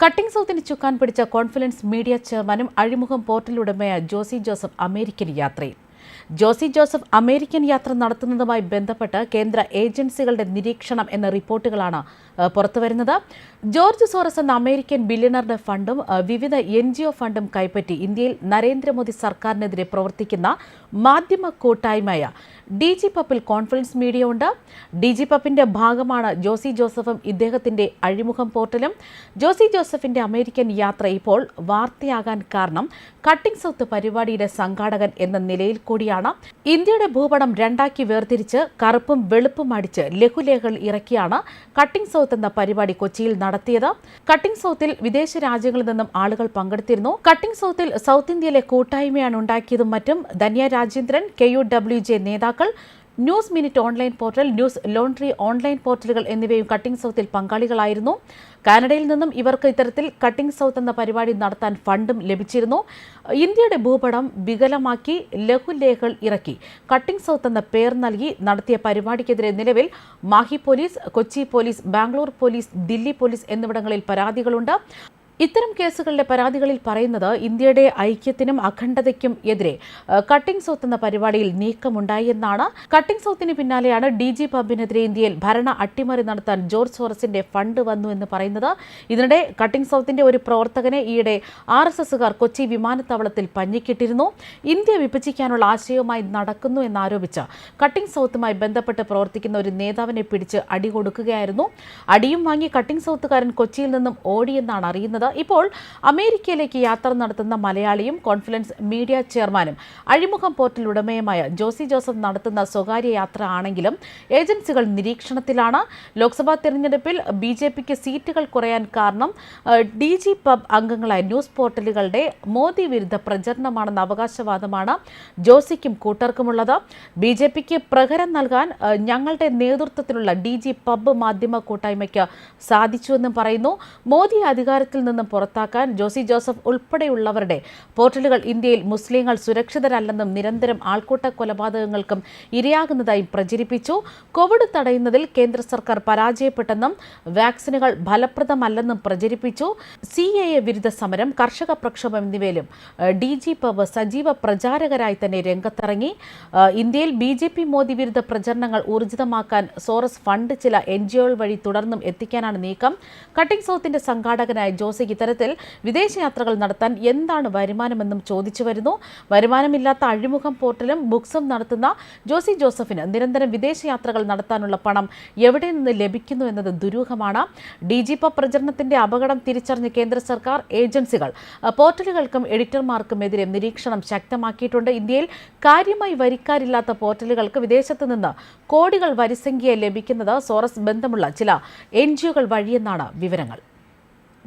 Cutting സൗത്തിന് ചുക്കാൻ പിടിച്ച confidence media ചെയർമാനും അഴിമുഖം പോർട്ടലുടമയ ജോസി ജോസഫ് അമേരിക്കൻ യാത്രയിൽ. ജോസി ജോസഫ് അമേരിക്കൻ യാത്ര നടത്തുന്നതുമായി ബന്ധപ്പെട്ട് കേന്ദ്ര ഏജൻസികളുടെ നിരീക്ഷണം എന്ന റിപ്പോർട്ടുകളാണ് ഏഹ്, പുറത്തുവരുന്നത് ജോർജ് സോറസ് എന്ന അമേരിക്കൻ ബില്യണറുടെ ഫണ്ടും വിവിധ എൻ ജി ഒ ഫണ്ടും കൈപ്പറ്റി ഇന്ത്യയിൽ നരേന്ദ്രമോദി സർക്കാരിനെതിരെ പ്രവർത്തിക്കുന്ന മാധ്യമ കൂട്ടായ്മയായ ഡി ജി പപ്പിൽ കോൺഫറൻസ് മീഡിയ ഉണ്ട്. ഡി ജി പപ്പിന്റെ ഭാഗമാണ് ജോസി ജോസഫും ഇദ്ദേഹത്തിന്റെ അഴിമുഖം പോർട്ടലും. ജോസി ജോസഫിന്റെ അമേരിക്കൻ യാത്ര ഇപ്പോൾ വാർത്തയാകാൻ കാരണം കട്ടിംഗ് സൗത്ത് പരിപാടിയുടെ സംഘാടകൻ എന്ന നിലയിൽ കൂടിയാണ്. ഇന്ത്യയുടെ ഭൂപടം രണ്ടാക്കി വേർതിരിച്ച് കറുപ്പും വെളുപ്പും അടിച്ച് ലഘുലേഖകൾ ഇറക്കിയാണ് കട്ടിംഗ് സൗത്ത് എന്ന പരിപാടി കൊച്ചിയിൽ നടത്തിയത്. കട്ടിംഗ് സൗത്തിൽ വിദേശ രാജ്യങ്ങളിൽ നിന്നും ആളുകൾ പങ്കെടുത്തിരുന്നു. കട്ടിംഗ് സൗത്തിൽ സൗത്ത് ഇന്ത്യയിലെ കൂട്ടായ്മയാണ് ഉണ്ടാക്കിയതും മറ്റും. Dhanya Rajendran K U W J നേതാക്കൾ News Minute online portal Newslaundry online പോർട്ടലുകൾ എന്നിവയും കട്ടിംഗ് സൗത്തിൽ പങ്കാളികളായിരുന്നു. കാനഡയിൽ നിന്നും ഇവർക്ക് ഇത്തരത്തിൽ കട്ടിംഗ് സൗത്ത് എന്ന പരിപാടി നടത്താൻ ഫണ്ടും ലഭിച്ചിരുന്നു. ഇന്ത്യയുടെ ഭൂപടം വികലമാക്കി ലഘുലേഖകൾ ഇറക്കി. കട്ടിംഗ് സൗത്ത് എന്ന പേർ നൽകി നടത്തിയ പരിപാടിക്കെതിരെ നിലവിൽ Mahe police Kochi police Bangalore police Delhi police എന്നിവിടങ്ങളിൽ പരാതികളുണ്ട്. ഇത്തരം കേസുകളിലെ പരാതികളിൽ പറയുന്നത് ഇന്ത്യയുടെ ഐക്യത്തിനും അഖണ്ഡതയ്ക്കും എതിരെ കട്ടിംഗ് സൗത്ത് എന്ന പരിപാടിയിൽ നീക്കമുണ്ടായി എന്നാണ് കട്ടിംഗ് സൗത്തിന് പിന്നാലെയാണ് ഡി ജി പബിനെതിരെ ഇന്ത്യയിൽ ഭരണ അട്ടിമറി നടത്താൻ ജോർജ് സോറസിന്റെ ഫണ്ട് വന്നു എന്ന് പറയുന്നത്. ഇതിനിടെ കട്ടിംഗ് സൗത്തിന്റെ ഒരു പ്രവർത്തകനെ ഈയിടെ ആർ എസ് എസുകാർ കൊച്ചി വിമാനത്താവളത്തിൽ പഞ്ഞിക്കിട്ടിരുന്നു. ഇന്ത്യ വിഭജിക്കാനുള്ള ആശയവുമായി നടക്കുന്നു എന്നാരോപിച്ച് കട്ടിംഗ് സൗത്തുമായി ബന്ധപ്പെട്ട് പ്രവർത്തിക്കുന്ന ഒരു നേതാവിനെ പിടിച്ച് അടി കൊടുക്കുകയായിരുന്നു. അടിയും വാങ്ങി കട്ടിംഗ് സൗത്തുകാരൻ കൊച്ചിയിൽ നിന്നും ഓടിയെന്നാണ് അറിയുന്നത്. ഇപ്പോൾ അമേരിക്കയിലേക്ക് യാത്ര നടത്തുന്ന മലയാളിയും കോൺഫിഡൻസ് മീഡിയ ചെയർമാനും അഴിമുഖം പോർട്ടൽ ഉടമയുമായ ജോസി ജോസഫ് നടത്തുന്ന സ്വകാര്യ യാത്ര ആണെങ്കിലും ഏജൻസികൾ നിരീക്ഷണത്തിലാണ്. ലോക്സഭാ തെരഞ്ഞെടുപ്പിൽ ബി ജെ പിക്ക് സീറ്റുകൾ കുറയാൻ കാരണം ഡി ജി പബ് അംഗങ്ങളായ ന്യൂസ് പോർട്ടലുകളുടെ മോദി വിരുദ്ധ പ്രചരണമാണെന്ന അവകാശവാദമാണ് ജോസിക്കും കൂട്ടർക്കുമുള്ളത്. ബി ജെ പിക്ക് പ്രഹരം നൽകാൻ ഞങ്ങളുടെ നേതൃത്വത്തിലുള്ള ഡി ജി പബ് മാധ്യമ കൂട്ടായ്മയ്ക്ക് സാധിച്ചുവെന്നും പറയുന്നു. മോദി അധികാരത്തിൽ നിന്നും പുറത്താക്കാൻ ജോസി ജോസഫ് ഉൾപ്പെടെയുള്ളവരുടെ പോർട്ടലുകൾ ഇന്ത്യയിൽ മുസ്ലിങ്ങൾ സുരക്ഷിതരല്ലെന്നും നിരന്തരം ആൾക്കൂട്ട കൊലപാതകങ്ങൾക്കും ഇരയാകുന്നതായും പ്രചരിപ്പിച്ചു. കോവിഡ് തടയുന്നതിൽ കേന്ദ്ര സർക്കാർ പരാജയപ്പെട്ടെന്നും വാക്സിനുകൾ ഫലപ്രദമല്ലെന്നും പ്രചരിപ്പിച്ചു. സി എ എ വിരുദ്ധ സമരം കർഷക പ്രക്ഷോഭം എന്നിവയിലും ഡി ജി പവ് സജീവ പ്രചാരകരായി തന്നെ രംഗത്തിറങ്ങി. ഇന്ത്യയിൽ ബി ജെ പി മോദി വിരുദ്ധ പ്രചരണങ്ങൾ ഊർജിതമാക്കാൻ സോറസ് ഫണ്ട് ചില എൻ ജി വഴി തുടർന്നും എത്തിക്കാനാണ് നീക്കം. കട്ടിംഗ് സൗത്തിന്റെ സംഘാടകനായ ജോസിക്ക് ഇത്തരത്തിൽ വിദേശയാത്രകൾ നടത്താൻ എന്താണ് വരുമാനമെന്നും ചോദിച്ചു വരുന്നു. വരുമാനമില്ലാത്ത അഴിമുഖം പോർട്ടലും ബുക്സും നടത്തുന്ന ജോസി ജോസഫിന് നിരന്തരം വിദേശയാത്രകൾ നടത്താനുള്ള പണം എവിടെ നിന്ന് ലഭിക്കുന്നു എന്നത് ദുരൂഹമാണ്. ഡി ജി പ പ്രചരണത്തിന്റെ അപകടം തിരിച്ചറിഞ്ഞ കേന്ദ്ര സർക്കാർ ഏജൻസികൾ പോർട്ടലുകൾക്കും എഡിറ്റർമാർക്കും എതിരെ നിരീക്ഷണം ശക്തമാക്കിയിട്ടുണ്ട്. ഇന്ത്യയിൽ കാര്യമായി വരിക്കാരില്ലാത്ത പോർട്ടലുകൾക്ക് വിദേശത്ത് നിന്ന് കോടികൾ വരിസംഖ്യ ലഭിക്കുന്നത് സോറസ് ബന്ധമുള്ള ചില എൻ ജിഒകൾ വഴിയെന്നാണ് വിവരങ്ങൾ.